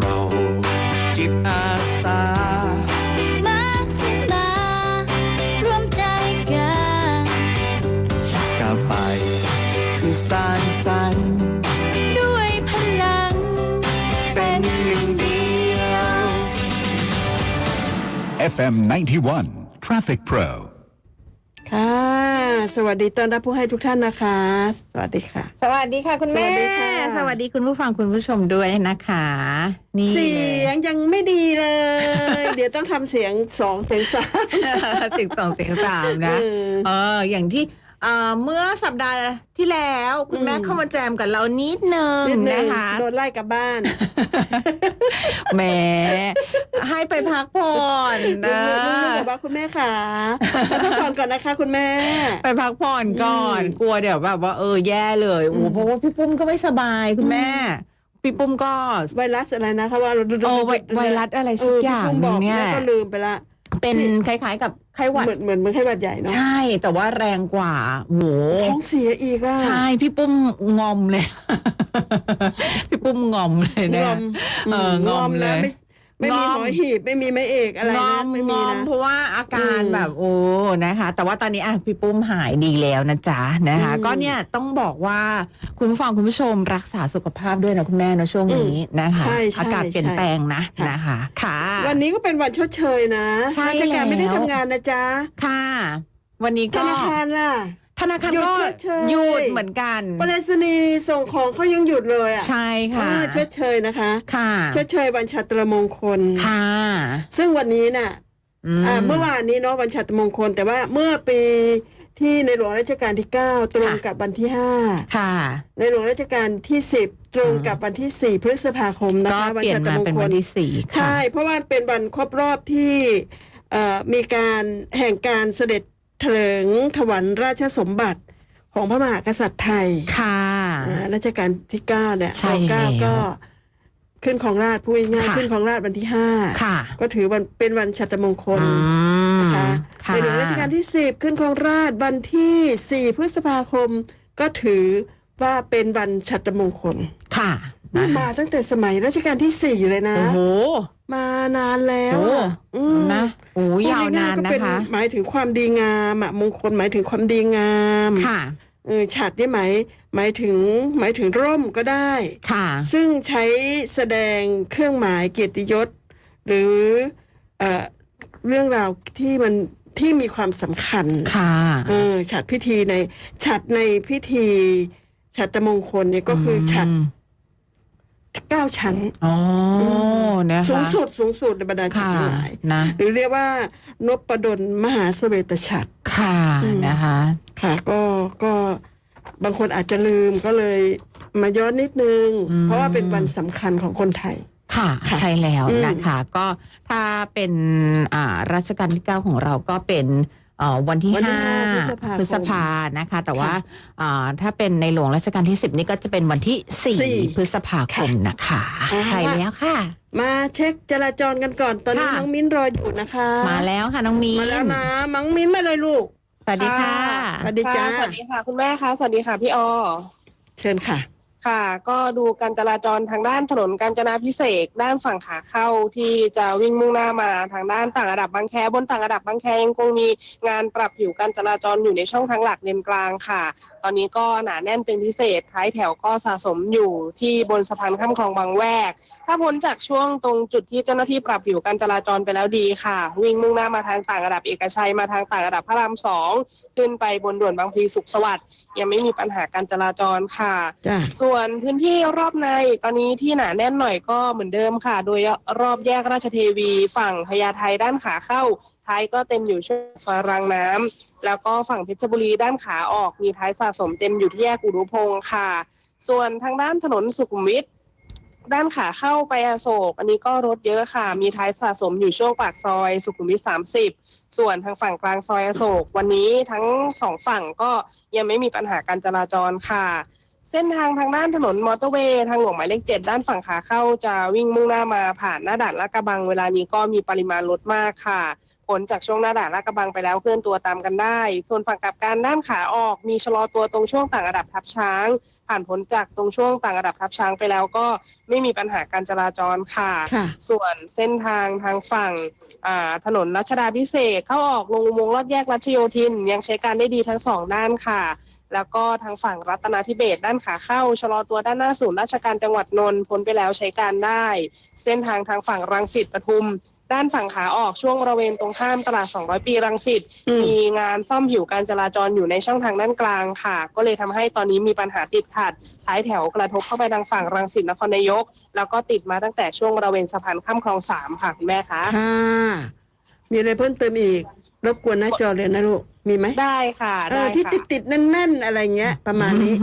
เราจิตอาสามาสิมารวมใจกันก้าวไปคือสร้างสรรค์ด้วยพลัง เป็นหนึ่งเดียว FM 91 Traffic Pro สวัสดีต้อนรับผู้ให้ทุกท่านนะคะ สวัสดีค่ะ สวัสดีค่ะ คุณแม่ สวัสดีค่ะ สวัสดีคุณผู้ฟังคุณผู้ชมด้วยนะคะ นี่เสียงยังไม่ดีเลย เดี๋ยวต้องทำเสียงสองเสียงสามเสียงสองเสียงสามนะเออเอออย่างที่ เอ่อเมื่อสัปดาห์ที่แล้วคุณแม่อืมเข้ามาแจมกับเรานิดนึงนิดนึงนะคะโดนไล่กลับบ้านแหมให้ไปพักผ่อนลูนะกๆบอกว่าคุณแม่ค่ะมาพักผ่อนก่อนนะคะ คุณแม่ ไปพักผ่อนก่อนอืมกลัวเดี๋ยวแบบว่าเออแย่เลยโอ้อืมเพราะว่าพี่ปุ้มก็ไม่สบายคุณแม่พี่ปุ้มก็ไวรัสอะไรนะคะว่าเราดูโอ้ไวไวรัสอะไรสักอย่างเพี่ปุ้มบอกเนี่ยแล้วก็ลืมไปละ เป็นคล้ายๆ กับไข้หวัดเหมือนเหมือนเหมือนไข้หวัดใหญ่เนาะใช่ แต่ว่าแรงกว่าโหท้องเสียอีกอะใช่ พี่ปุ้มงอมเลย พี่ปุ้มงอมเลยงนะอมเอองอมเลยนะ ไม่ไม่มีงอมหอยหีบไม่มีไม้เอกอะไรงอนะมไม่งมีอมนะ เพราะว่าอาการอืมแบบโอ้นะคะ แต่ว่าตอนนี้อะพี่ปุ้มหายดีแล้วนะจ๊ะนะคะ อืมก็เนี่ยต้องบอกว่าคุณผู้ฟังคุณผู้ชมรักษาสุขภาพด้วยนะคุณแม่นะช่วงนี้นะคะ ใช่ใช่อากาศเปลี่ยนใช่แปลงนะค่ะนะคะ ค่ะ วันนี้ก็เป็นวันชดเชยนะใช่ราชการไม่ได้แล้วทำงานนะจ๊ะค่ะ วันนี้ธก็ นาคารล่ะ ธนาคารหยุดก็ชดเชยหยุดเหมือนกันไปรษณีย์ส่งของเขายังหยุดเลยอะใช่ค่ะอ่าชดเชยนะคะค่ะชดเชยวันชัตรมงคล ค่ะซึ่งวันนี้น่ะอ่าเมื่อวานนี้เนาะวันชัตรมงคล แต่ว่าเมื่อปีที่ในหลวงรัชกาลที่ 9 ตรงค่ะกับวันที่ ค่ะ 5 ในหลวงรัชกาลที่ 10 ตรงกับวันที่ 4 พฤษภาคมนะก็คะเปลี่ยนชัตรมามงเป็นควันลที่สี่ค่ะ ใช่ เพราะว่าเป็นวันครบรอบที่เอ่อมีการแห่งการเสด็จ เถลิงถวันราชสมบัติของพระมหากษัตริย์ไทยค่ะอ่ารัชกาลที่เก้าเนี่ยใช่รเก้าแล้ว ก็ขึ้นของราชพูดง่ายค่ะๆขึ้นของราชวันที่ห้าค่ะก็ถือวันเป็นวันชัตรมงคล อืมนะคะค่ะในหลวงรัชกาลที่สิบขึ้นของราชวันที่สี่พฤษภาคม ก็ถือว่าเป็นวันชัตรมงคลค่ะนี่มาตั้งแต่สมัยรัชกาลที่สี่เลยนะ โอ้โห มานานแล้วโอ้ อะอืมนะโอ้พูดยาวนานๆก็นะเป็คะ หมายถึงความดีงามอะมงคลหมายถึงความดีงามค่ะ เออฉัดนี่หมายหมายถึงหมายถึงร่มก็ได้ ค่ะ ซึ่งใช้แสดงเครื่องหมายเกียรติยศ หรือเอ่อเรื่องราวที่มันที่มีความสำคัญ ค่ะ เออฉัดพิธีในฉัดในพิธีฉัตรมงคลเนี่ยก็คือฉัดม เก้าชั้นอ๋อนะคะสูงสุดสูงสุดในบรรดาฉัดค่ะทั้งหลายนะหรือเรียกว่านพดลมหาเสเวตฉัตรค่ะอืมนะคะ ค่ะก็ก็บางคนอาจจะลืมก็เลยมาย้อนนิดนึง เพราะว่าเป็นวันสำคัญของคนไทยค่ะค่ะใช่แล้วอืมนะคะ ก็ถ้าเป็นอ่ารัชกาลที่เก้าของเราก็เป็นเอ่อ วันที่วันที่ห้าห้าพฤษภาคมพฤษภานะคะ แต่ว่าค่ะอ่าถ้าเป็นในหลวงรัชกาลที่สิบนี่ก็จะเป็นวันที่ สี่สี่พฤษภาคมนะคะค่ะใช่แล้วค่ะ มาเช็คจราจรกันก่อน ตอนนี้ค่ะ น้องมิ้นรออยู่นะคะมาแล้วค่ะน้องมีนมาแล้วนะมังมิ้นมาเลยลูกสวัสดีค่ะ สวัสดีจ้า ค่ะสวัสดีค่ะ คุณแม่คะ สวัสดีค่ะ พี่ออ เชิญค่ะ ค่ะ ก็ดูการจราจรทางด้านถนนกาญจนาพิเศษด้านฝั่งขาเข้าที่จะวิ่งมุ่งหน้ามาทางด้านต่างระดับบางแคบนต่างระดับบางแคยังคงมีงานปรับผิวการจราจรอยู่ในช่องทางหลักเลนกลางค่ะ ตอนนี้ก็หนาแน่นเป็นพิเศษท้ายแถวก็สะสมอยู่ที่บนสะพานข้ามคลองบางแวก ถ้าพ้นจากช่วงตรงจุดที่เจ้าหน้าที่ปรับผิวการจราจรไปแล้วดีค่ะ วิ่งมุ่งหน้ามาทางต่างระดับเอกชัยมาทางต่างระดับพระรามสองขึ้นไปบนด่วนบางพลีสุขสวัสดิ์ยังไม่มีปัญหาการจราจรค่ะจ้าส่วนพื้นที่รอบในตอนนี้ที่หนาแน่นหน่อยก็เหมือนเดิมค่ะ โดยรอบแยกราชเทวีฝั่งพญาไทด้านขาเข้าท้ายก็เต็มอยู่ช่วงซอยรางน้ำแล้วก็ฝั่งเพชรบุรีด้านขาออกมีท้ายสะสมเต็มอยู่ที่แยกอุรุพงค์ค่ะ ส่วนทางด้านถนนสุขุมวิท ด้านขาเข้าไปอโศก อันนี้ก็รถเยอะค่ะ มีท้ายสะสมอยู่ช่วงปากซอย สุขุมวิท30ส่วนทางฝั่งกลางซอยอโศก วันนี้ทั้งสองฝั่งก็ยังไม่มีปัญหาการจราจรค่ะ เส้นทางทางด้านถนนมอเตอร์เวย์ทางหลวงหมายเลขเจ็ดด้านฝั่งขาเข้าจะวิ่งมุ่งหน้ามาผ่านหน้าด่านละกระบังเวลานี้ก็มีปริมาณรถมากค่ะ พ้นจากช่วงหน้าด่านลาดกระบังไปแล้วเคลื่อนตัวตามกันได้ ส่วนฝั่งกลับการด้านขาออกมีชะลอตัวตรงช่วงต่างระดับทับช้าง ผ่านพ้นจากตรงช่วงต่างระดับทับช้างไปแล้วก็ไม่มีปัญหาการจราจรค่ะค่ะส่วนเส้นทางทางฝั่งอ่าถนนรัชดาพิเศษกเข้าออกลงอุโมงค์ลอดแยกรัชโยธิน ยังใช้การได้ดีทั้งสองด้านค่ะแล้วก็ทางฝั่งรัตนาธิเบศรด้านขาเข้า ชะลอตัวด้านหน้าศูนย์ราชการจังหวัดนนท์พ้นไปแล้วใช้การได้ เส้นทางทางฝั่งรังสิตปทุม ด้านฝั่งขาออกช่วงบริเวณตรงข้ามตลาด 200 ปีรังสิตอืมมีงานซ่อมผิวการจราจรอยู่ในช่องทางด้านกลางค่ะ ก็เลยทำให้ตอนนี้มีปัญหาติดขัดท้ายแถวกระทบเข้าไปทางฝั่งรังสิตนครนายก แล้วก็ติดมาตั้งแต่ช่วงบริเวณสะพานข้ามคลองสามค่ะคุณแม่คะค่ะมีอะไรเพิ่มเติมอีก รบกวนหน้าจอเลยนะลูก มีไหมได้ค่ะเอได้อที่ค่ะติดติดๆแน่น ๆ อะไรเงี้ย ประมาณนี้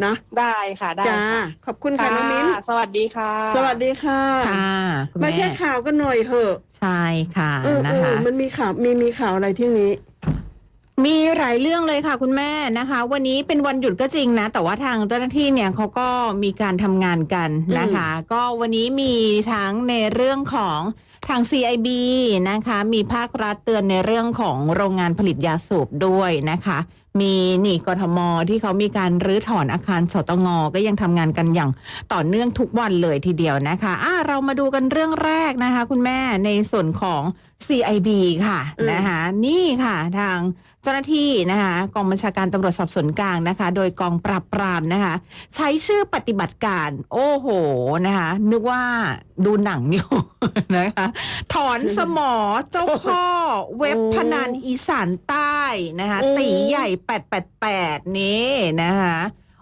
เนาะได้ค่ะได้จ้าค่ะขอบคุณค่ะน้องมิ้นสวัสดีค่ะ สวัสดีค่ะ ค่ะคุณมาแม่เช็คข่าวกันหน่อยเหอะใช่ค่ะเออนะเอคะอมันมีข่าวมีมีข่าวอะไรที่นี้ มีหลายเรื่องเลยค่ะคุณแม่นะคะ วันนี้เป็นวันหยุดก็จริงนะ แต่ว่าทางเจ้าหน้าที่เนี่ยเขาก็มีการทำงานกันนะคะ ก็วันนี้มีทั้งในเรื่องของ ทาง CIB นะคะ มีภาครัฐเตือนในเรื่องของโรงงานผลิตยาสูบด้วยนะคะ มีนี่กทมที่เขามีการรื้อถอนอาคารสตงก็ยังทำงานกันอย่างต่อเนื่องทุกวันเลยทีเดียวนะคะอะเรามาดูกันเรื่องแรกนะคะ คุณแม่ในส่วนของ CIB ค่ะอืมนะคะนี่ค่ะทางเจ้าหน้าที่นะคะกองบัญชาการตำรวจสอบสวนกลางนะคะ โดยกองปราบปรามนะคะ ใช้ชื่อปฏิบัติการ โอ้โหนะคะนึกว่าดูหนังอยู่นะคะ ถอนสมอเจ้าพ่อเว็บพนันอีสานใต้นะคะตีใหญ่ 888 นี่นะคะ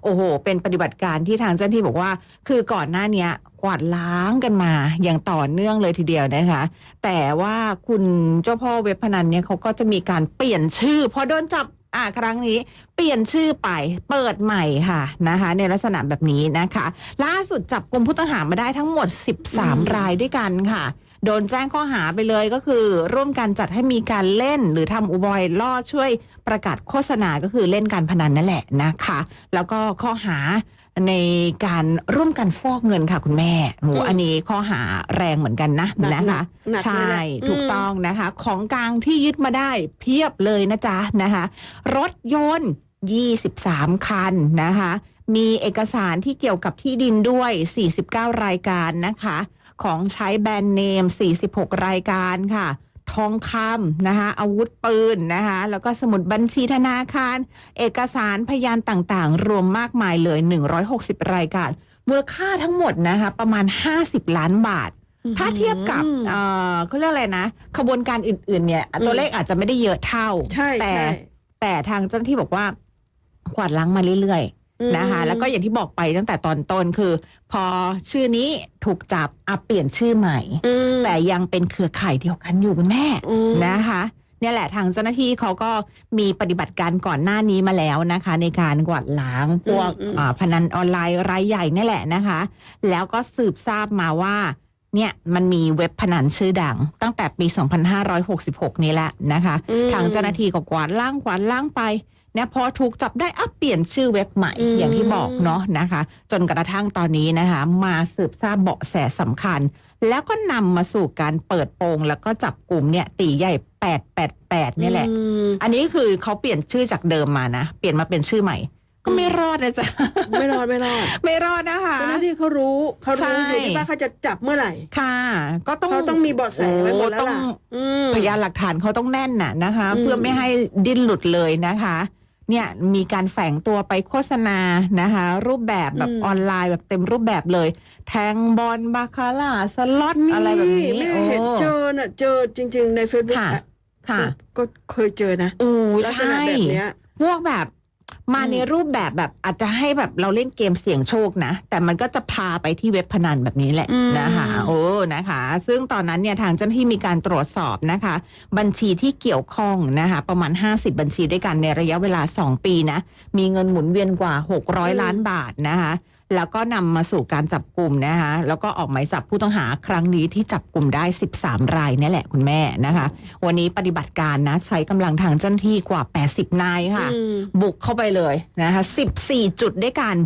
โอ้โห เป็นปฏิบัติการที่ทางเจ้าหน้าที่บอกว่า คือก่อนหน้าเนี้ยกวาดล้างกันมาอย่างต่อเนื่องเลยทีเดียวนะคะ แต่ว่าคุณเจ้าพ่อเว็บพนันเนี่ยเขาก็จะมีการเปลี่ยนชื่อพอโดนจับอ่าครั้งนี้เปลี่ยนชื่อไปเปิดใหม่ค่ะนะคะ ในลักษณะแบบนี้นะคะ ล่าสุดจับกลุ่มผู้ต้องหามาได้ทั้งหมด 13 รายด้วยกันค่ะ โดนแจ้งข้อหาไปเลยก็คือ ร่วมกันจัดให้มีการเล่น หรือทำอุบายล่อช่วยประกาศโฆษณาก็คือเล่นการพนันนั่นแหละนะคะ แล้วก็ข้อหาในการร่วมกันฟอกเงินค่ะคุณแม่โหอืมอันนี้ข้อหาแรงเหมือนกันนะหนักนะคะหนักเลยใช่แหละถูกอืมต้องนะคะ ของกลางที่ยึดมาได้เพียบเลยนะจ๊ะนะคะ รถยนต์ 23 คันนะคะ มีเอกสารที่เกี่ยวกับที่ดินด้วย 49 รายการนะคะ ของใช้แบรนด์เนม 46 รายการค่ะทองคำนะคะอาวุธปืนนะคะแล้วก็สมุดบัญชีธนาคาร เอกสารพยานต่างๆ รวมมากมายเลย 160 รายการ มูลค่าทั้งหมดนะคะประมาณ 50 ล้านบาท ถ้าเทียบกับเอ่อเขาเรียกอะไรนะ ขบวนการอื่นๆเนี่ย ตัวเลขอาจจะไม่ได้เยอะเท่าใช่แต่ใช่แต่ทางเจ้าหน้าที่บอกว่ากวาดล้างมาเรื่อยอืมๆ นะคะแล้วก็อย่างที่บอกไปตั้งแต่ตอนต้นคือ พอชื่อนี้ถูกจับอัปเปลี่ยนชื่อใหม่อืมแต่ยังเป็นเครือข่ายเดียวกันอยู่คุณแม่อืมนะคะเนี่ยแหละทางเจ้าหน้าที่เขาก็มีปฏิบัติการก่อนหน้านี้มาแล้วนะคะ ในการกวาดล้างพวกอืมอืมอ่าพนันออนไลน์รายใหญ่นี่แหละนะคะ แล้วก็สืบทราบมาว่าเนี่ยมันมีเว็บพนันชื่อดัง ตั้งแต่ปี 2566 นี้แหละนะคะอืมทางเจ้าหน้าที่ก็กวาดล้างกวาดล้างไป เนี่ยพอถูกจับได้อัปเปลี่ยนชื่อเว็บใหม่อืมอย่างที่บอกเนาะนะคะ จนกระทั่งตอนนี้นะคะ มาสืบทราบเบาะแสสำคัญ แล้วก็นำมาสู่การเปิดโปงแล้วก็จับกลุ่มเนี่ยตีใหญ่ 888เนี่ยแหละอืมอันนี้คือเขาเปลี่ยนชื่อจากเดิมมานะ เปลี่ยนมาเป็นชื่อใหม่ก็ไม่รอดนะจ๊ะ ไม่รอดไม่รอด ไม่รอดนะคะเจ้าหน้าที่เขารู้เขารู้ใช่อยู่ที่ว่าเขาจะจับเมื่อไหร่ ค่ะ ก็ต้องเขาต้องมีเบาะแสไว้หมดแล้วโอ้ล่ะต้องอืมพยานหลักฐานเขาต้องแน่นน่ะนะคะอืมเพื่อไม่ให้ดิ้นหลุดเลยนะคะ เนี่ยมีการแฝงตัวไปโฆษณานะคะ รูปแบบแบบออนไลน์แบบเต็มรูปแบบเลย แทงบอลบาคาร่าสล็อตอะไรแบบนี้แม่เห็นโอ้เจอน่ะเจอจริง ๆ ใน Facebook ค่ะอะค่ะ ก็เคยเจอนะอู้ลักษใช่ณะแบบเนี้ยพวกแบบ มาอืมในรูปแบบแบบอาจจะให้แบบเราเล่นเกมเสี่ยงโชคนะ แต่มันก็จะพาไปที่เว็บพนันแบบนี้แหละนะคะโอ้นะคะ ซึ่งตอนนั้นเนี่ยทางเจ้าหน้าที่มีการตรวจสอบนะคะ บัญชีที่เกี่ยวข้องนะคะ ประมาณ 50 บัญชีด้วยกันในระยะเวลา 2 ปีนะ มีเงินหมุนเวียนกว่า 600 ล้านบาทนะคะ แล้วก็นำมาสู่การจับกลุ่มนะคะแล้วก็ออกหมายจับผู้ต้องหาครั้งนี้ที่จับกลุ่มได้ 13 รายนี่แหละคุณแม่นะคะ วันนี้ปฏิบัติการนะใช้กำลังทางเจ้าหน้าที่กว่า 80 นายค่ะอืมบุกเข้าไปเลยนะคะ 14 จุดด้วยกัน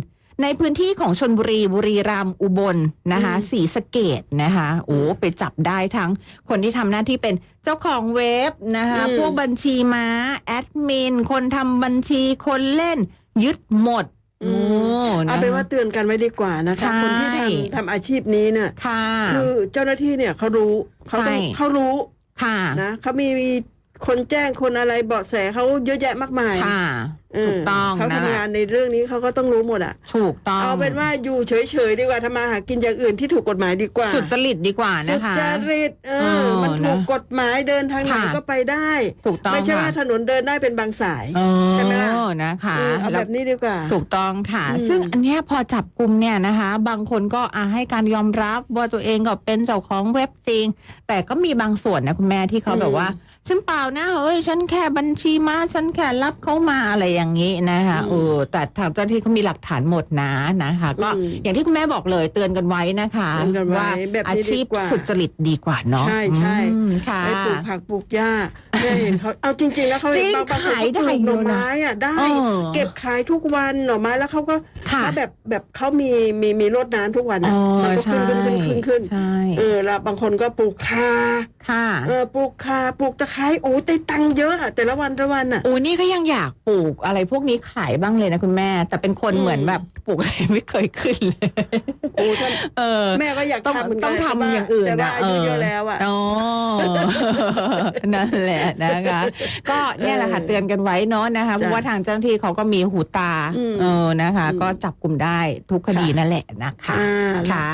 ในพื้นที่ของชนบุรีบุรีรัมย์อุบลนะคะศรีสะเกดนะคะโอ้ไปจับได้ทั้งคนที่ทำหน้าที่เป็นเจ้าของเว็บนะคะอืมพวกบัญชีม้า แอดมิน คนทำบัญชีคนเล่น ยึดหมด อืโอ้มเอาเป็นว่าเตือนกันไว้ดีกว่านะใช่คะ คนที่ทำทำอาชีพนี้เนี่ยค่ะคือเจ้าหน้าที่เนี่ยเขารู้เขาต้องใช่เขารู้ค่ะนะเขามีมี คนแจ้งคนอะไรเบาะแสเขาเยอะแยะมากมายค่ะเออถูกต้องเขานะทำงานในเรื่องนี้เขาก็ต้องรู้หมดอะ ถูกต้อง เอาเป็นว่าอยู่เฉยๆดีกว่าทำมาหากินอย่างอื่นที่ถูกกฎหมายดีกว่า สุจริตดีกว่าสุนะคะจริตเอเอออ มันถูกนะกฎหมายเดินทางไหนค่ะก็ไปได้ ถูกต้อง ไม่ใช่ว่าค่ะถนนเดินได้เป็นบางสายเออใช่ไหมล่ะนะคะเออเอาแล้แบวบนี้ดีกว่า ถูกต้องค่ะอืมซึ่งอันเนี้ยพอจับกลุ่มเนี่ยนะคะ บางคนก็อาให้การยอมรับว่าตัวเองก็เป็นเจ้าของเว็บจริง แต่ก็มีบางส่วนนะคุณแม่ที่เขาแบบว่า ฉันเปล่านะเฮ้ยฉันแค่บัญชีมาฉันแค่รับเขามาอะไรอย่างนี้นะคะเออแต่ทางเจ้าหน้าที่เขามีหลักฐานหมดนะนะคะ ก็อืมอย่างที่คุณแม่บอกเลยเตือนกันไว้นะคะเตือนกันไว้ว่าแบบนี้อาชีพดีกว่าสุจริตดีกว่าเนาะใช่ใช่อืมค่ะไปปลูกผักปลูกหญ้าแม่เห็นเขาเอาจริง ๆ แล้วเขาจริงบางบางคนขายก็ปลูกได้หน่ออยู่นะไม้อะได้เออเก็บขายทุกวันหน่อไม้แล้วเขาก็ค่ะแล้วแบบแบบเขามีมีมีรดน้ำทุกวันอะอ๋อมัก็ขึ้นขึ้นขึ้นขึ้นขึ้นใช่เออแล้วบางคนก็ปลูกคาค่ะเออปลูกคาปลูกตะไคร้โอ้ได้ตังค์เยอะอะแต่ละวันละวันอะโอ้นี่ก็ยังอยากปลูกอะไรพวกนี้ขายบ้างเลยนะคุณแม่ แต่เป็นคนอืม เหมือนแบบปลูกอะไรไม่เคยขึ้นเลย โอ้ท่านเออแม่ก็อยากต้องทำเหมือนกัต้นองทำอย่างอื่นแต่ว่านะอายุเยอะแล้วอะอ๋อนั่นแหละนะคะ ก็เนี่ยแหละค่ะเตือนกันไว้เนาะนะคะเพราะว่าทางเจ้าหน้าที่เขาก็มีหูตาอืมเออนะคะอืมก็จับกลุ่มได้ทุกคดีค่ะนั่นแหละนะคะอ่าค่ะ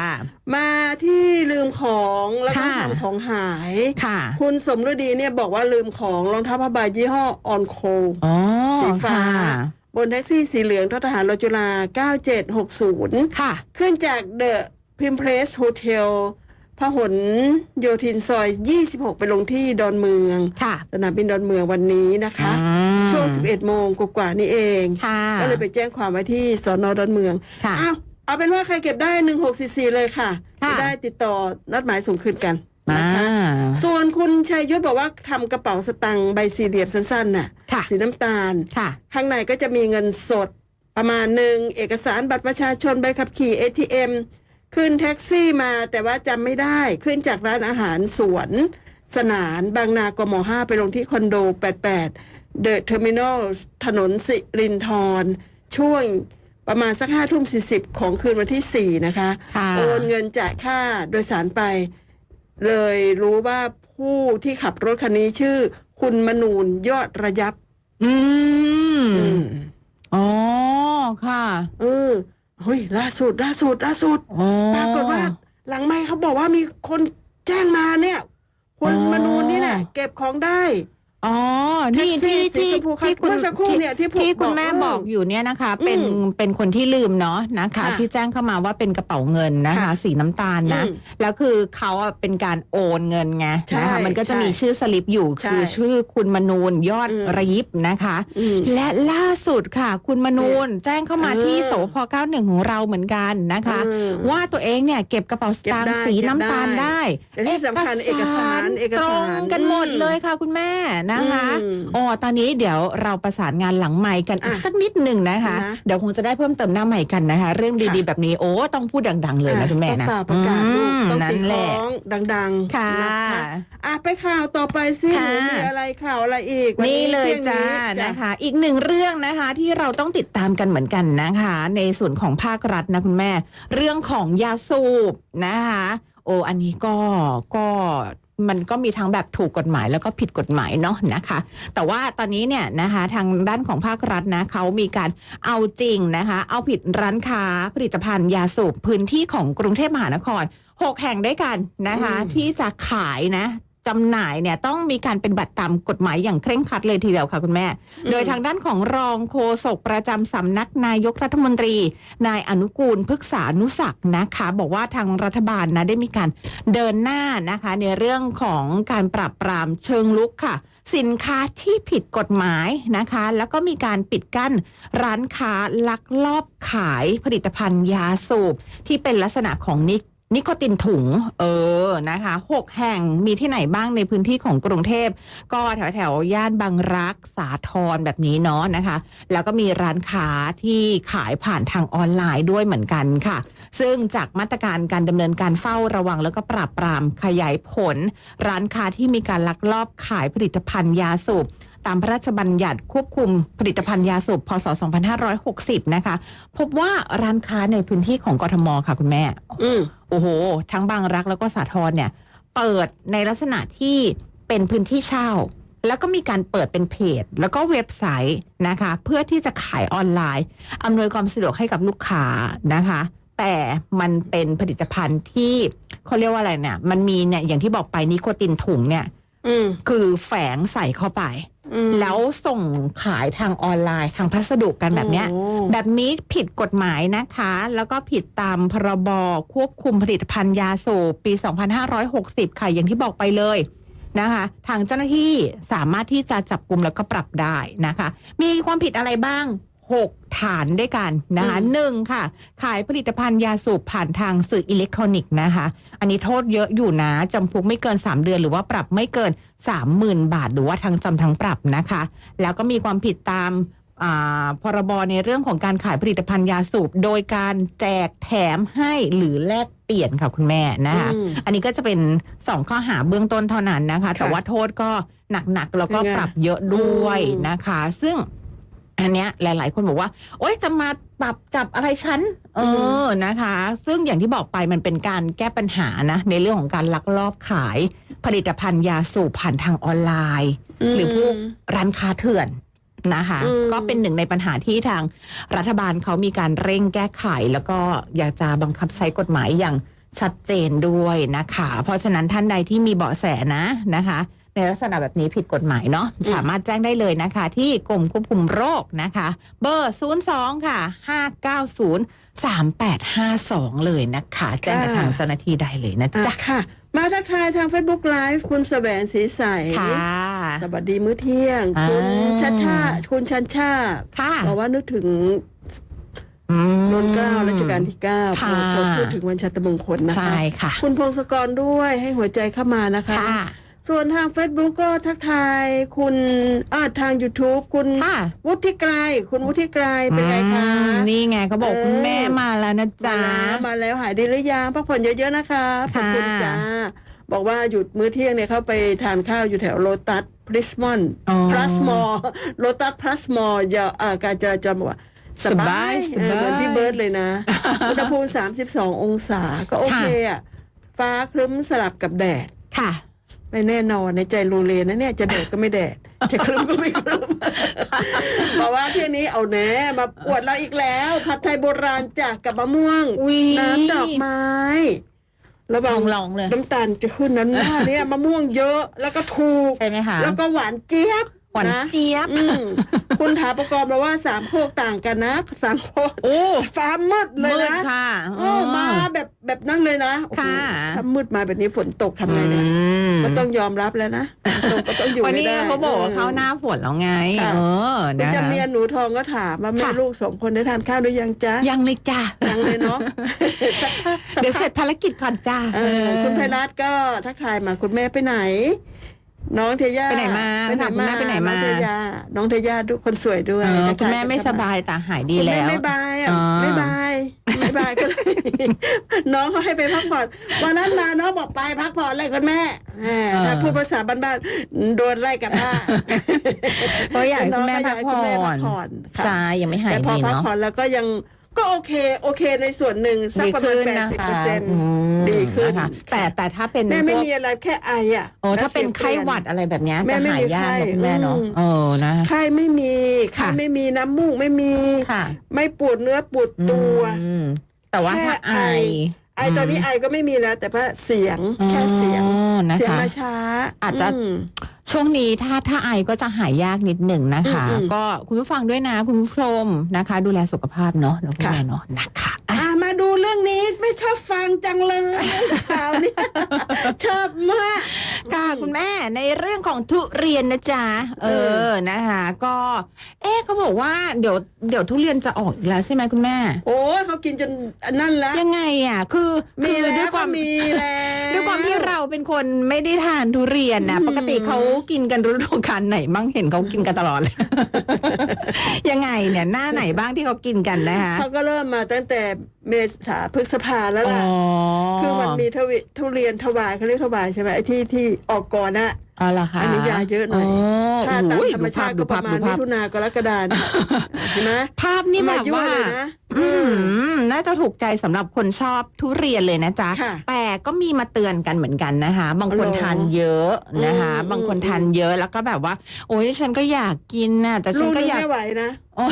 มาที่ลืมของแล้วก็ค่ะทำของหายค่ะ คุณสมฤดีเนี่ยบอกว่าลืมของรองเท้าผ้าใบยี่ห้อออนโคอ๋อสีฟ้าค่ะ บนแท็กซี่สีเหลืองททหารรจุฬา9760 ค่ะ ขึ้นจากเดอะพ i มเพรสโฮเทลพหลโยธินซอย 26 ไปลงที่ดอนเมืองค่ะสนามบินดอนเมืองวันนี้นะคะอืมช่วง 11 โมงกว่าๆนี่เองค่ะก็เลยไปแจ้งความไว้ที่สอนอดอนเมืองค่ะอ้าว เอาเป็นว่าใครเก็บได้ 1644 เลยค่ะค่ะจะได้ติดต่อนัดหมายส่งคืนกัน นะคะอ่าส่วนคุณชัยยุทธบอกว่าทำกระเป๋าสตังค์ใบสี่เหลี่ยมสั้นๆน่ะค่ะสีน้ำตาลค่ะข้างในก็จะมีเงินสดประมาณหนึ่งเอกสารบัตรประชาชนใบขับขี่ ATM ขึ้นแท็กซี่มาแต่ว่าจำไม่ได้ขึ้นจากร้านอาหารสวน สนานบางนากม5ไปลงที่คอนโด 88เดอะเทอร์มินอลถนนสิรินทรช่วงประมาณสักห้าทุ่มสี่สิบของคืนวันที่4นะคะค่ะโอนเงินจ่ายค่าโดยสารไป เลยรู้ว่าผู้ที่ขับรถคันนี้ชื่อ คุณมนูนยอดระยับ อืมอืมอ๋อค่ะ เออเฮ้ยล่าสุดล่าสุดล่าสุดอ๋อปรากฏว่า หลังไม่เขาบอกว่ามีคนแจ้งมาเนี่ย คนอ๋อมนูนนี่น่ะเก็บของได้ อ๋อ นี่แท็กซี่ที่สีที่ชมพูครับที่คุณเมื่อสักครู่เนี่ยที่ผมที่คุณบอกแม่เออบอกอยู่เนี่ยนะคะ เป็นอืมเป็นคนที่ลืมเนาะนะคะ ค่ะที่แจ้งเข้ามาว่าเป็นกระเป๋าเงินนะคะ ค่ะสีน้ำตาลนะอืมแล้วคือเขาอะเป็นการโอนเงินไงใช่นะคะมันก็จะใช่มีชื่อสลิปอยู่ใช่คือชื่อคุณมนูนยอดอืม ระยิบนะคะ อืม และล่าสุดค่ะ คุณมนูนแจ้งเข้ามาเออที่โสพ91ของเราเหมือนกันนะคะ เออ ว่าตัวเองเนี่ยเก็บกระเป๋าสตางเก็ค์บได้สีน้ำตาลเก็บได้ได้และที่สำคัญเอกสารเอกตรสารงกันหมดอืมเลยค่ะคุณแม่นะคะอืมอ๋อตอนนี้เดี๋ยวเราประสานงานหลังใหม่กันอีกอะสักนิดหนึ่งนะคะนะเดี๋ยวคงจะได้เพิ่มเติมหน้าใหม่กันนะคะ เรื่องดีค่ะๆแบบนี้โอ้ต้องพูดดัง ๆ เลยนะคุณแม่นะต้องเปล่าประกาศลูกมต้องนั่ตีนแหคล้ละองดังๆค่ะนะคะอะไปข่าวต่อไปสิค่ะหนูมีอะไรข่าวอะไรอีกวันี่เลยที่งจ้านี้นะคะ อีกหนึ่งเรื่องนะคะที่เราต้องติดตามกันเหมือนกันนะคะ ในส่วนของภาครัฐนะคุณแม่ เรื่องของยาสูบนะคะ โอ้อันนี้ก็ก็ มันก็มีทั้งแบบถูกกฎหมายแล้วก็ผิดกฎหมายเนาะนะคะ แต่ว่าตอนนี้เนี่ยนะคะทางด้านของภาครัฐนะเขามีการเอาจริงนะคะ เอาผิดร้านค้าผลิตภัณฑ์ยาสูบพื้นที่ของกรุงเทพมหานครหกแห่งด้วยกันนะคะอืมที่จะขายนะ จำหน่ายเนี่ยต้องมีการเป็นบัตรตามกฎหมายอย่างเคร่งครัดเลยทีเดียวค่ะคุณแม่ โดยทางด้านของรองโฆษกประจำสำนักนายกรัฐมนตรี นายอนุกูลพฤกษานุศักดิ์นะคะ บอกว่าทางรัฐบาลนะได้มีการเดินหน้านะคะ ในเรื่องของการปราบปรามเชิงลุกค่ะ สินค้าที่ผิดกฎหมายนะคะ แล้วก็มีการปิดกั้นร้านค้าลักลอบขายผลิตภัณฑ์ยาสูบที่เป็นลักษณะของนิ นิโคตินถุง เออนะคะหกแห่งมีที่ไหนบ้างในพื้นที่ของกรุงเทพ ก็แถวแถวย่านบางรักสาทรแบบนี้เนาะนะคะ แล้วก็มีร้านค้าที่ขายผ่านทางออนไลน์ด้วยเหมือนกันค่ะ ซึ่งจากมาตรการการดำเนินการเฝ้าระวังแล้วก็ปราบปรามขยายผล ร้านค้าที่มีการลักลอบขายผลิตภัณฑ์ยาสูบ ตามพระราชบัญญัติควบคุมผลิตภัณฑ์ยาสูบพศ 2560 นะคะ พบว่าร้านค้าในพื้นที่ของกทมค่ะคุณแม่อืมโอ้โห ทั้งบางรักแล้วก็สาทรเนี่ย เปิดในลักษณะที่เป็นพื้นที่เช่า แล้วก็มีการเปิดเป็นเพจ แล้วก็เว็บไซต์นะคะ เพื่อที่จะขายออนไลน์อำนวยความสะดวกให้กับลูกค้านะคะแต่มันเป็นผลิตภัณฑ์ที่เขาเรียกว่าอะไรเนี่ย มันมีเนี่ยอย่างที่บอกไปนิโคตินถุงเนี่ยอืม คือแฝงใส่เข้าไปอืมแล้วส่งขายทางออนไลน์ทางพัสดุกันแบบเนี้ยโอ้แบบนี้ผิดกฎหมายนะคะ แล้วก็ผิดตามพรบควบคุมผลิตภัณฑ์ยาสูบปี 2560 ค่ะอย่างที่บอกไปเลยนะคะ ทางเจ้าหน้าที่สามารถที่จะจับกลุ่มแล้วก็ปรับได้นะคะ มีความผิดอะไรบ้าง 6 ฐานด้วยกันนะคะหนึ่งค่ะ ขายผลิตภัณฑ์ยาสูบผ่านทางสื่ออิเล็กทรอนิกส์นะคะ อันนี้โทษเยอะอยู่นะจำคุกไม่เกิน 3 เดือน หรือว่าปรับไม่เกิน 30,000 บาท หรือว่าทั้งจำทั้งปรับนะคะ แล้วก็มีความผิดตามอ่าพรบในเรื่องของการขายผลิตภัณฑ์ยาสูบ โดยการแจกแถมให้หรือแลกเปลี่ยนค่ะคุณแม่นะคะอืมอันนี้ก็จะเป็นสองข้อหาเบื้องต้นเท่านั้นนะคะ แต่ว่าโทษก็หนักๆแล้วก็เป็นไงปรับเยอะด้วยอืมนะคะ ซึ่ง อันเนี้ยหลาย ๆ คนบอกว่า โอ๊ยจะมาปรับจับอะไรฉันเออนะคะ ซึ่งอย่างที่บอกไปมันเป็นการแก้ปัญหานะ ในเรื่องของการลักลอบขาย ผลิตภัณฑ์ยาสูบผ่านทางออนไลน์ หรือพวกร้านค้าเถื่อนนะคะอืมก็เป็นหนึ่งในปัญหาที่ทางรัฐบาลเขามีการเร่งแก้ไข แล้วก็อยากจะบังคับใช้กฎหมายอย่างชัดเจนด้วยนะคะ เพราะฉะนั้นท่านใดที่มีเบาะแสนะนะคะ ในลักษณะแบบนี้ผิดกฎหมายเนาะสามารถแจ้งได้เลยนะคะ ที่กรมควบคุมโรคนะคะ เบอร์ 02 ค่ะ 590 3852 เลยนะคะ แจ้งกับทางเจ้าหน้าที่ได้เลยนะอะจ๊ะค่ะ มาทักทายทาง Facebook Live คุณแสวงสีใสค่ะสวัสดีมื้อเที่ยงอ่าคุณชัชชาคุณชันชาค่ะบอกว่านึกถึงอืมนนเกล้ารัชกาลที่เก้าพค่ะอพอพูดถึงวันชาตมงคลนะคะใช่ค่ะคุณพงศกรด้วยให้หัวใจเข้ามานะคะค่ะ ส่วนทาง Facebook ก็ทักทายคุณอ่าทาง YouTube คุณค่ะวุฒิไกรคุณวุฒิไกรเป็นไงคะ อืมนี่ไงเขาบอกเออ คุณแม่มาแล้วนะมาจ๊ะแล้วมาแล้วหายดีหรือยังพักผ่อนเยอะๆนะคะขอบคุณค่ะ จ้าบอกว่าหยุดมื้อเที่ยงเนี่ยเข้าไปทานข้าวอยู่แถวโลตัสพริสมอนอ๋อ พลัสมอโลตัสพลัสมอยาอ่าการจราจรบอกว่าสบายสบายเออเหมือนพี่เบิร์ดเลยนะ อุณหภูมิ 32 องศาก็โอเคอะฟ้าครึ้มสลับกับแดด ค่ะ ไม่แน่นอนในใจโลเลนะเนี่ยจะแดดก็ไม่แดดจะครึ้มก็ไม่ครึ้มเพราะว่าเที่ยงนี้เอาแหน่มาอวดเราอีกแล้ว ผัดไทยโบราณจากกับมะม่วงอุ๊ยน้ำดอกไม้ระวังลองๆเลยน้ำตาลจะขึ้นนั้นหน้าเนี่ยมะม่วงเยอะแล้วก็ถูกใช่ไหมคะแล้วก็หวานเจี๊ยบหวานะเจี๊ยบอืมคุณถาประกอบมาว่าสามโคกต่างกันนะสามโคกโอ้ฟ้ามืดเลยมืดนะค่ะโอ้มาแบบแบบนั้นเลยนะโอ้โหค่ะถ้ามืดมาแบบนี้ฝนตกทำไงเนี่ยอื มก็ต้องยอมรับแล้วนะฝนตกก็ต้องอยู่วันให้นี้ได้เขาบอกว่าเข้าหน้าฝนแล้วไงค่ะเออคุณนะคะจำเนียนหนูทองก็ถามว่าแม่ค่ะลูกสองคนได้ทานข้าวหรือยังจ๊ะยังเลยจ้ะยังเลยเนาะสักพักสักเดี๋ยวพัเสร็กจภารกิจก่อนจ้าเออคุณไพรัตน์ก็ทักทายมาคุณแม่ไปไหน น้องเทย่าไปไหนมาไปไหนถามคุณมาแม่ไปไหนมาองเทย่าน้องเทย่าทุกคนสวยด้วยเออทักคุณทแม่ไม่สบายแต่หายดีคุณแล้ม่วไม่บายอะอ่าไม่บายไม่บายก็เลยน้องเขาให้ไปพักผ่อนวันนั้นมาน้องบอกไปพักผ่อนเลยคุณแม่แหมถ้าพูดภาษาบ้านๆโดนไล่กลับบ้านเพราะอยากให้คุณแม่พักน้ผ่องอก็อยากให้คุณแม่พันกผ่อนค่ะใช่ยังไม่หายแต่พอดีพักเนาะผ่อนแล้วก็ยัง ก็โอเค โอเคในส่วนหนึ่งสักประมาณดีแปขึ้นดนะสิบคะเปอร์เซ็นต์อืมดีขึ้นนะคะแต่แต่ถ้าเป็นแม่ไม่พวกมีอะไรแค่ไออะโอ้ถ้าเป็นและสียงไข้หวัดอะไรแบบเนี้ยแม่จะไม่หายมียากไข้เนอะคุณแม่เนาะอืมเออนะไข้ไม่มีไข้ค่ะไม่มีน้ำมูกไม่มีค่ะไม่ปวดเนื้อปวดตัวอืมแต่ว่าถ้าไอแค่ไอไอตอนนี้ไอก็ไม่มีแล้ว แต่ว่าเสียงแค่เสียงอ๋อ นะคะเสียงมาช้า อาจจะมช่วงนี้ถ้าถ้าไอก็จะหายยากนิดหนึ่งนะคะอืมอืมก็คุณผู้ฟังด้วยนะ คุณผู้ชมนะคะ ดูแลสุขภาพเนาะแล้วคุณค่ะแม่เนาะนะคะอะอะ มาดูเรื่องนี้ไม่ชอบฟังจังเลยข่าวเนี้ชอบมากค่ะคุณแม่แม่ในเรื่องของทุเรียนนะจ๊ะเออนะคะ ก็ เอ๊ะเขาบอกว่าเดี๋ยวเดี๋ยวทุเรียนจะออกอีกแล้วใช่ไหมคุณแม่ โอ้ยเขากินจนนั่นแล้วยังไงอะ คือมีคือแล้วด้วยคก็วามมีแล้วด้วยความที่เราเป็นคนไม่ได้ทานทุเรียนนะอืมปกติเขากินกันฤดูกาลไหนบ้างเห็นเขากินกันตลอดเลยยังไงเนี่ยหน้าไหนบ้างที่เขากินกันนะคะเขาก็เริ่มมาตั้งแต่ เมษาพฤษภาแล้วล่ะ คือมันมีทวิทุเรียนถวายเขาเรียกถวายใช่ไหมไอ้ที่ที่ออกก่อนนะอ๋อเหรอคะอันนี้ยาเยอะหน่อยถ้าตามโอ้ยธรรมชาติดูก็ปภาพระมาดูณภามิพถุนากรกฎาเนี่ยเห็นไหมภาพนี่แบบยั่ว่าเลยนะอืมน่าจะถูกใจสำหรับคนชอบทุเรียนเลยนะจ๊ะค่ะแต่ก็มีมาเตือนกันเหมือนกันนะคะ บางคนอ๋อเหรอทานเยอะนะคะอืมบางคนอืมทานเยอะแล้วก็แบบว่า โอ๊ยฉันก็อยากกินน่ะ แต่ลูฉันกก็นึงอยากไม่ไหวนะโอ้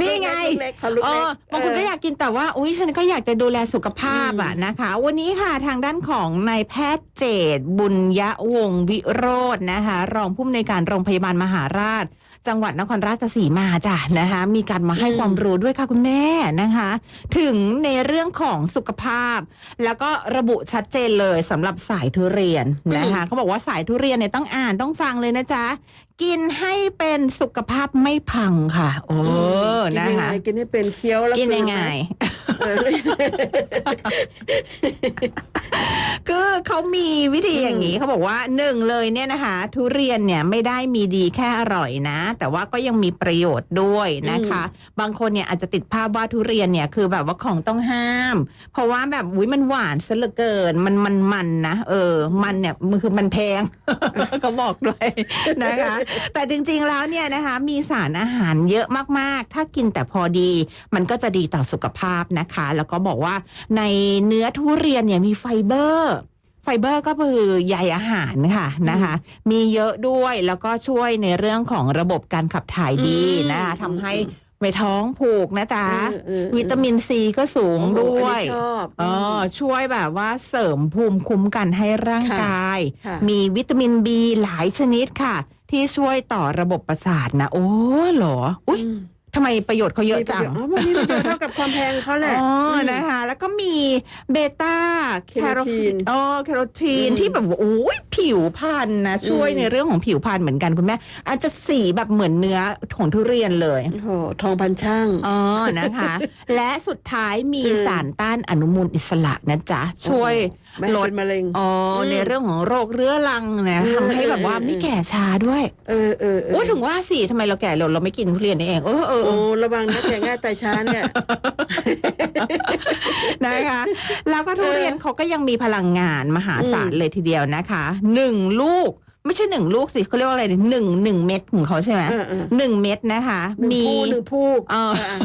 นี่ไงลูกเล็กเขาลูกเอเล็กอบางคนก็อยากกินแต่ว่า อุ้ยฉันก็อยากจะดูแลสุขภาพอะนะคะ วันนี้ค่ะทางด้านของนายแพทย์เจตบุญยวงศ์วิโรจน์นะคะ รองผู้อำนวยการโรงพยาบาลมหาราช จังหวัดนครราชสีมาจ้ะนะคะมีการมาให้อืมความรู้ด้วยค่ะคุณแม่นะคะ ถึงในเรื่องของสุขภาพ แล้วก็ระบุชัดเจนเลยสำหรับสายทุเรียนนะคะเขาบอกว่าสายทุเรียนเนี่ยต้องอ่านต้องฟังเลยนะจ๊ะกินให้เป็นสุขภาพไม่พังค่ะโอ้กินนะยังไงคะกินให้เป็นเคี้ยวแล้วกินยังไงเออ คือเขามีวิธีอย่างนี้เขาบอกว่าหนึ่งเลยเนี่ยนะคะ ทุเรียนเนี่ยไม่ได้มีดีแค่อร่อยนะ แต่ว่าก็ยังมีประโยชน์ด้วยนะคะ บางคนเนี่ยอาจจะติดภาพว่าทุเรียนเนี่ยคือแบบว่าของต้องห้าม เพราะว่าแบบอุ้ยมันหวานซะเหลือเกินมันมันมันนะเออ มันเนี่ยมันคือมันแพงเขาบอกด้วยนะคะ แต่จริงๆแล้วเนี่ยนะคะ มีสารอาหารเยอะมากๆ ถ้ากินแต่พอดี มันก็จะดีต่อสุขภาพนะคะ แล้วก็บอกว่าในเนื้อทุเรียนเนี่ยมีไฟเบอร์ไฟเบอร์ก็คือใยอาหารค่ะนะคะ มีเยอะด้วยแล้วก็ช่วยในเรื่องของระบบการขับถ่ายดีนะคะทำให้ไม่ท้องผูกนะจ๊ะเออเออวิตามินซีก็สูงโอ้โหด้วยอันนี้ชอบเออช่วยแบบว่าเสริมภูมิคุ้มกันให้ร่างค่ะกายค่ะมีวิตามินบีหลายชนิดค่ะ ที่ช่วยต่อระบบประสาทนะ โอ้เหรอ อุ้ยอืม ทำไมประโยชน์เขาเยอะจัง อ๋อวันนี้มันจะเท่ากับความแพงเขาแหละอ๋อมนะคะ แล้วก็มีเบต้าแคโร Carotene อ๋อแคโรทีนอืมที่แบบว่าโอ้ยผิวพรรณนะ ช่วยอืมในเรื่องของผิวพรรณเหมือนกันคุณแม่ อาจจะสีแบบเหมือนเนื้อของทุเรียนเลยโอ้โหทองพันช่างอ๋อนะคะ และสุดท้ายมีอืมสารต้านอนุมูลอิสระนะจ๊ะ ช่วยไม่ให้ลดเป็นมะเร็งอ๋ออมในเรื่องของโรคเรื้อรังนะอืมทำให้แบบว่าเออไม่แก่ชาด้วยเออเออเออโอ้ยถึงว่าสิทำไมเราแก่เราเราไม่กินทุเรียนนี่เองเออเออเอโอ้อระวังนะแก่ง่ายตายช้าเนี่ยนะคะแล้วก็ทุเรียนเขาก็ยังมีพลังงานมหาศาลอืมเลยทีเดียวนะคะหนึ่งลูก ไม่ใช่หนึ่งลูกสิเขาเรียกว่าอะไรเนี่ยหนึ่งหนึ่งเม็ดของเขาใช่ไหมเออเออหนึ่งเม็ดนะคะหนึ่งมีผู้หนึ่งผู้เอออะ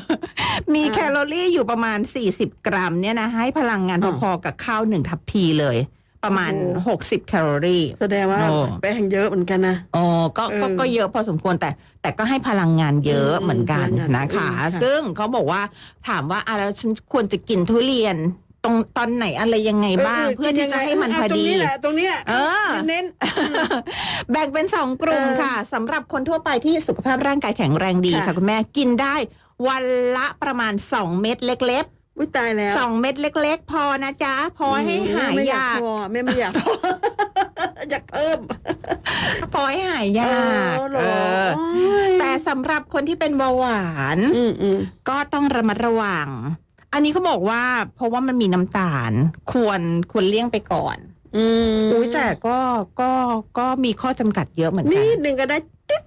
มีอ่าแคลอรี่อยู่ประมาณ40กรัมเนี่ยนะให้พลังงานอ๋อพอๆกับข้าวหนึ่งทัพพีเลยประมาณโอ้60 แคลอรี่ แสดงว่าโอ้แป้งเยอะเหมือนกันนะอ๋อก็ก็เออก็เยอะพอสมควรแต่แต่ก็ให้พลังงานเยอะอืมเหมือนกันพลังงานนะคะอืมค่ะซึ่งเขาบอกว่าถามว่าอะแล้วฉันควรจะกินทุเรียน ตรงตอนไหนอะไรยังไงบ้าง เพื่อที่จะให้มันพอเาตรงดีนี้แหละตรงนี้แหละเออเน้นแบ่งเป็นสองกลุ่มเออค่ะสำหรับคนทั่วไปที่สุขภาพร่างกายแข็งแรงดีค่ะค่ะคุณแม่กินได้วันละประมาณ 2 เม็ดเล็กๆอุ้ยตายแล้วสองเม็ดเล็ก ๆ พอนะจ๊ะ พอให้หายไม่ยากพอแม่ไม่อยากพออยากเพิ่มพอให้หายยากเออเหรเอออโอ้ยแต่สำหรับคนที่เป็นเบาหวานอืมอืมก็ต้องระมัดระวัง อันนี้เขาบอกว่า เพราะว่ามันมีน้ำตาล ควรควรเลี่ยงไปก่อน อืมอุ้ยแต่ก็ก็ก็มีข้อจำกัดเยอะเหมือนกันินดหนึ่งก็ได้ติ๊ด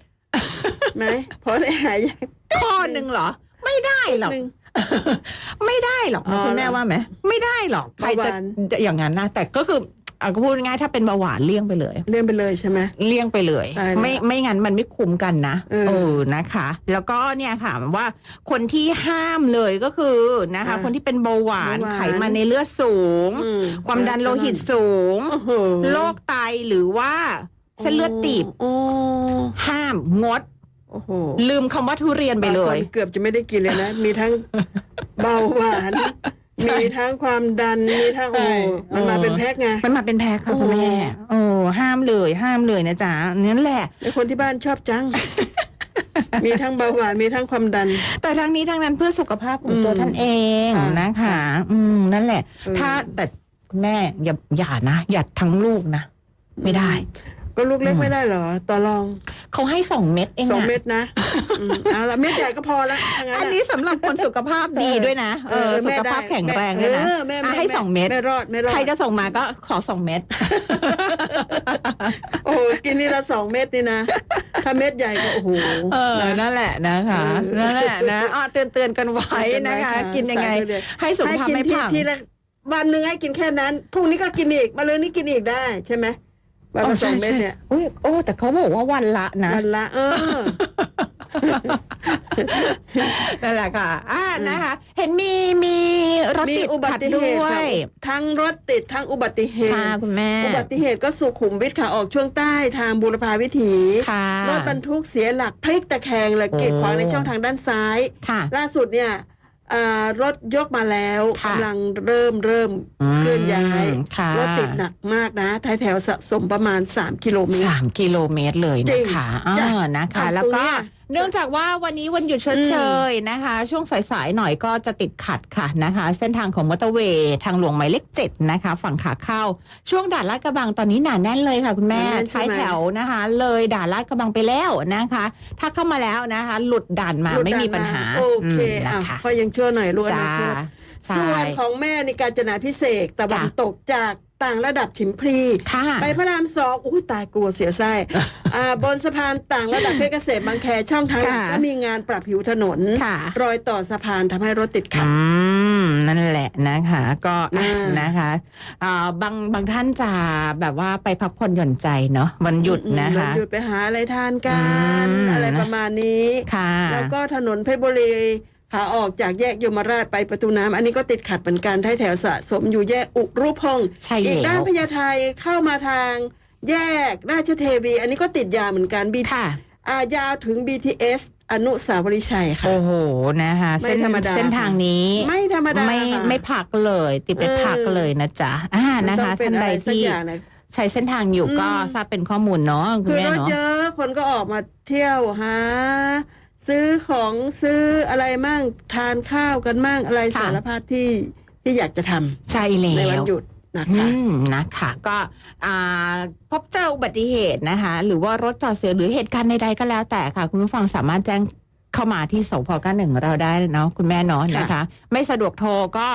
ไหมพอได้หายอยาก ข้อหนึ่งเหรอ ไม่ได้หรอก หนึ่ง ไม่ได้หรอกอ๋นะอคุณแม่ว่าไหมไม่ได้หรอกใครจะเบาหวาน อย่างนั้นนะแต่ก็คือ เอาก็พูดง่ายๆถ้าเป็นเบาหวานเลี่ยงไปเลย เลื่อนไปเลยใช่ไหม เลี่ยงไปเลยตายแล้วไม่ไม่งั้นมันไม่คุ้มกันนะเออเออนะคะ แล้วก็เนี่ยค่ะว่าคนที่ห้ามเลยก็คือนะคะ อ่าคนที่เป็นเบาหวานเบาหวาน ไขมันในเลือดสูง อืความดันโลหิตสูงโอ้โหโรคไตหรือว่าเส้นเลือดตีบโอ้ห้ามงด โอ้โหลืมคำว่าทุเรียนไปเลย บางคนเกือบจะไม่ได้กินเลยนะ มีทั้งเบาหวานใช่ มีทั้งความดันมีทั้งโอ้ใช่มันมาเออ เป็นแพ็คไง มันมาเป็นแพ็คค่ะโอ้คุณแม่โอ้ห้ามเลยห้ามเลยนะจ๊ะนั่นแหละ ไอคนที่บ้านชอบจัง มีทั้งเบาหวานมีทั้งความดัน แต่ทั้งนี้ทั้งนั้นเพื่อสุขภาพของอืมตัวท่านเองค่ะนะคะ อืมนั่นแหละ เออ ถ้าแต่คุณแม่อย่าอย่านะอย่าทั้งลูกนะ ไม่ได้ ก็ลูกเล็กอืมไม่ได้เหรอ ต่อรองเขาให้สองเม็ดเองสองอะเม็ดนะอืมเอาละเม็ดใหญ่ก็พอละถ้างั้อันอะนี้สำหรับคนสุขภาพดีด้วยนะเออสุแม่ขได้ภาพแข็งแรงด้วยนะเออแม่อะแม่ให้แม่สองเม็ดไม่รอดไม่รอดใครจะส่งมาก็ขอสองเม็ดโอ้โหกินนี่ละสองเม็ดนี่นะถ้าเม็ดใหญ่ก็โอ้โหเออนะนั่นแหละนะคะเออนั่นแหละนะอะเตือนเตือนๆกันไว้นะคะ กินยังไงใส่ปเลยให้สุขภาพไม่ให้กินพังทีทีละวันหนึ่งให้กินแค่นั้นพรุ่งนี้ก็กินอีกมาเลยนี่กินอีกได้ใช่ไหม วันละสองเม็ดเนี่ยอุ้ยโอ้แต่เขาบอกว่าวันละนะวันละเออนั่นแหละค่ะ อ่านะคะ เห็นมีมีรถมีติดอุบัขัดติเหด้ตุวค่ะยทั้งรถติดทั้งอุบัติเหตุค่ะคุณแม่ อุบัติเหตุก็สุขุมวิทค่ะออกช่วงใต้ทางบูรพาวิถีค่ะรถบรรทุกเสียหลักพลิกตะแคงเลยโอ้กีดขวางในช่องทางด้านซ้ายค่ะล่าสุดเนี่ยอ่ารถยกมาแล้วค่ะกำลังเริ่มเริ่มอืมเคลื่อนย้ายค่ะรถติดหนักมากนะท้ายแถวสะสมประมาณ 3 กิโลเมตรสามกิโลเมตรเลยจรินะงคะจ้ะอ่านะคะอะแล้วก็ตรงเนี้ยเนื่องจากว่าวันนี้วันหยุดชดเชยนะคะ ช่วงสายๆหน่อยก็จะติดขัดค่ะนะคะ เส้นทางของมอเตอร์เวย์ทางหลวงหมายเลขเจ็ดนะคะ ฝั่งขาเข้า ช่วงด่านลาดกระบังตอนนี้หนาแน่นเลยค่ะ คุณแม่หนาแน่นใช่ท้ายไหมแถวนะคะ เลยด่านลาดกระบังไปแล้วนะคะ ถ้าเข้ามาแล้วนะคะ หลุดด่านมาหลุดไม่มีด่นปัญหาโอเคมอะนะคะพอยังชั่วหน่อยรู้อจ้านาคตใช่ ส่วนของแม่ในการจนาพิเศษกตะวันจ้ะตกจากต่างระดับฉิมพลีค่ะไปพระรามสองอุ้ยตายกลัวเสียไส้อ่าบนสะพานต่างระดับเพชรเกษมบางแคช่องทางหลักค่ะก็มีงานปรับผิวถนนค่ะรอยต่อสะพานทำให้รถติดขัดอืมนั่นแหละนะคะก็อะอ่านนะคะอ่าบางบางท่านจะแบบว่าไปพักผ่อนหย่อนใจเนาะวันหยุดนะวัคะหยุดไปหาอะไรทานกันอืมอะไรประมาณนี้ค่ะแล้วก็ถนนเพชรบุรี ขาออกจากแยกยมราชไปประตูน้ำอันนี้ก็ติดขัดเหมือนกันท้ายแถวสะสมอยู่แยกอุรุพงศ์ใช่อีกแล้ด้านวพญาไทเข้ามาทาง แยกราชเทวี อันนี้ก็ติดยาวเหมือนกันบีค่ะอ่ายาวถึง BTS อนุสาวรีย์ชัยค่ะ โอ้โหนะคะไม่เส้นธรรมดาเส้นทางนี้ ไม่ธรรมดาไม่ค่ะไม่พักเลย ติดไปเออพักเลยนะจ๊ะอ่ามันะต้คะองเป็ท่านอะใดไรสักที่อย่างนะใช้เส้นทางอยู่อืมก็ทราบเป็นข้อมูลเนาะคุณคือแม่รถเนาะเยอะคนก็ออกมาเที่ยวหา ซื้อของซื้ออะไรมั่งทานข้าวกันมั่งอะไรค่ะ สารพัดที่ที่อยากจะทำใช่แล้ในวันวหยุดนะอืคะมนะคะก็อ่าพบเจออุบัติเหตุนะคะ หรือว่ารถจอดเสียหรือเหตุการณ์ใดๆก็แล้วแต่ค่ะ คุณผู้ฟังสามารถแจ้งเข้ามาที่สพก้าหนึ่งเราได้เนาะคุณแม่เนาะค่ะนะคะ ไม่สะดวกโทรก็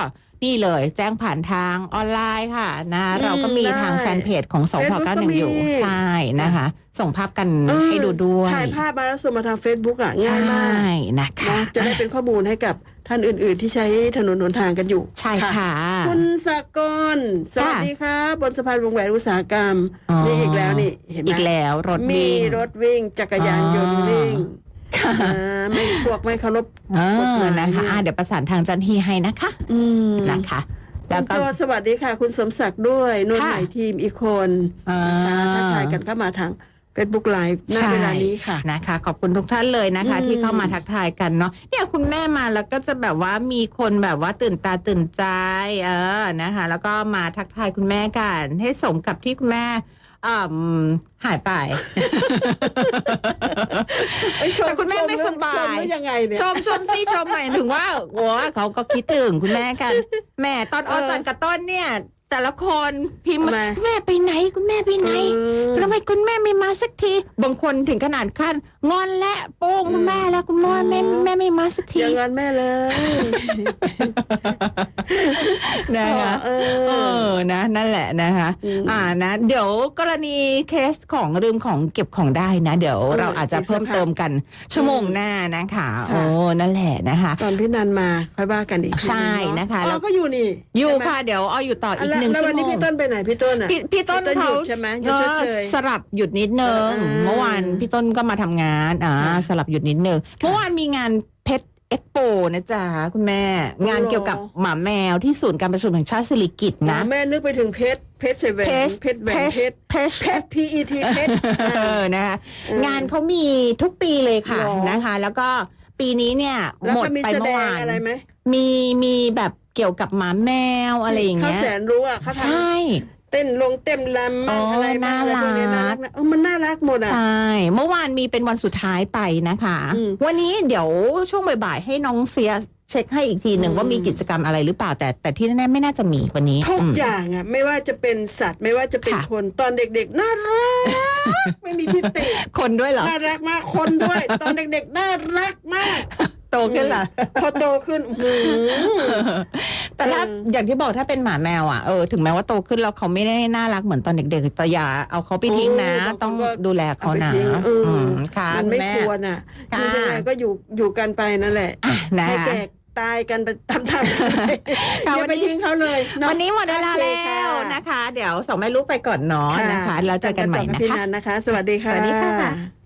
นี่เลยแจ้งผ่านทางออนไลน์ค่ะนะ อืมเราก็มีได้ทางแฟนเพจของสพ Facebook ก้าหนึ่งอยู่ก็มี ใช่นะคะ ส่งภาพกันเออให้ดูด้วยถ่ายภาพมาแล้วส่งมาทาง Facebook อะง่ายมากใช่นะคะเนาะจะได้เป็นข้อมูลให้กับท่านอื่น ๆ ที่ใช้ถนนหนทางกันอยู่ ใช่ค่ะ คุณสกลสวัสดีครับบนสะพานวงแหวนอุตสาหกรรมอ๋อนี่อีกแล้วนี่เห็นไหมอีกแล้วรถมีวิ่งรถวิ่งจักรยานยนต์อ๋อวิ่งอ่าไม่พวกไม่เคารพเอกฎหอมายนะคะเนี่ยอะเดี๋ยวประสานทางเจันทีให้นะคะอืมนะคะคุแล้วณก็โจสวัสดีค่ะ คุณสมศักดิ์ด้วยนุ่นค่ะใหม่ทีมอีกคนอ่านะคะทักทายกันเข้ามาทาง Facebook Live ณใช่เวลานี้ค่ะนะคะ ขอบคุณทุกท่านเลยนะคะอืมที่เข้ามาทักทายกันเนาะเนี่ยคุณแม่มาแล้วก็จะแบบว่ามีคนแบบว่าตื่นตาตื่นใจเออนะคะ แล้วก็มาทักทายคุณแม่กัน ให้สมกับที่คุณแม่อ่าหายไปเอ้ยชแต่คุณแม่ไม่สบายชมแล้วยังไงเนี่ยชมชมสิชมหมายถึงว่าโอ้เขาก็คิดถึงคุณแม่กันแม่ตอนออเออจันกับต้นเนี่ย แต่ละคนพิมพ์มาทำไมคุณแม่ไปไหนคุณแม่ไปไหนเออทำไมคุณแม่ไม่มาสักที บางคนถึงขนาดขั้นงอนและโป้งคุณแม่แล้วคุณแม่แม่แม่ไม่มาสักทีอย่างนั้นแม่เลยนะคะเอเอออนะ นั่นแหละนะคะอืมอ่านะ เดี๋ยวกรณีเคสของลืมของเก็บของได้นะ เดี๋ยวเออเราอาจจะเพิ่มเติมกันชั่วโมงหน้านะคะค่ะโอ้นั่นแหละนะคะ ตอนพี่นันมาค่อยว่ากันอีกทีใช่เนะคะอ๋แล้อวก็อยู่นี่อยู่ใช่ไหมค่ะเดี๋ยวเอาอยู่ต่ออีกแล้วหนึ่งแล้วชั่วัวนโมนี้งพี่ต้นไปไหนพี่ต้นอะ พี่พี่ต้นพี่ต้นหเขายุดใช่ไหมหยุดชดเชยออสลับหยุดนิดนึงอ่าเมื่อวานพี่ต้นก็มาทำงานอ่าค่ะสลับหยุดนิดนึงเมื่อวานมีงานเพชรเอ็กโปนะจ๊ะคุณแม่ งานโอ้โห เกี่ยวกับหมาแมวที่ศูนย์การประชุมแห่งชาติสิริกิติ์นะ แม่นึกไปถึงเพชรเพชรเซเว่นเพชรแหวนเพชรเพชรเพชร PET เพชร เออนะคะเอองานเขามีทุกปีเลยค่ะหรอ นะคะ แล้วก็ปีนี้เนี่ยแล้วหมดก็มีไปแสดเมื่องวานอะไรไหม มีมีแบบ เกี่ยวกับหมาแมวอะไรอย่างเขาเงี้ย แสนรู้อะเขาทใช่ำเต้นลงเต้นลำมั่งอ๋อออะไรมั่งอะไรพวกนี้น่าน่ารัรักกนะเออมันน่ารักหมดอะ ใช่ เมื่อวานมีเป็นวันสุดท้ายไปนะคะ อืมวันนี้เดี๋ยวช่วงบ่ายๆให้น้องเสียเช็คให้อีกทีหนึ่งอืม ว่ามีกิจกรรมอะไรหรือเปล่าแต่แต่ที่แน่ๆไม่น่าจะมีวันนี้ทุกอืม อย่างอะ ไม่ว่าจะเป็นสัตว์ไม่ว่าจะเป็นค่ะ คนตอนเด็กๆน่ารัก ไม่มีที่ติคนด้วยเหรอ น่ารักมากคนด้วย ตอนเด็กๆน่ารักมาก โตขึ้นเหรอ พอโตขึ้นอื้อหือแต่ถ้าเอออย่างที่บอกถ้าเป็นหมาแมวอะเออถึงแม้ว่าโตขึ้นแล้วเขาไม่ได้น่ารักเหมือนตอนเด็กๆแต่อย่าเอาเขาไปทิ้งนะ โอ้บางคนต้องก็ดูแลเขานะอไปทิ้งเอออมค่ะมันไม่ณแควรอะค่ะ คือยังไงก็อยู่อยู่กันไปนั่นแหละอะนะให้คะ แก่ตายกันไปทำทำกันไปค่ะอย่าวันไปนี้ ทิ้งเขาเลยเอะวันนี้หมดเวลาโอเคแล้วค่ะนะคะ เดี๋ยวสองแม่ลูกไปก่อนเนาะนะคะแล้วเจอกันใหม่ต่นะพี่คะ นันนะคะ สวัสดีค่ะ สวัสดีค่ะ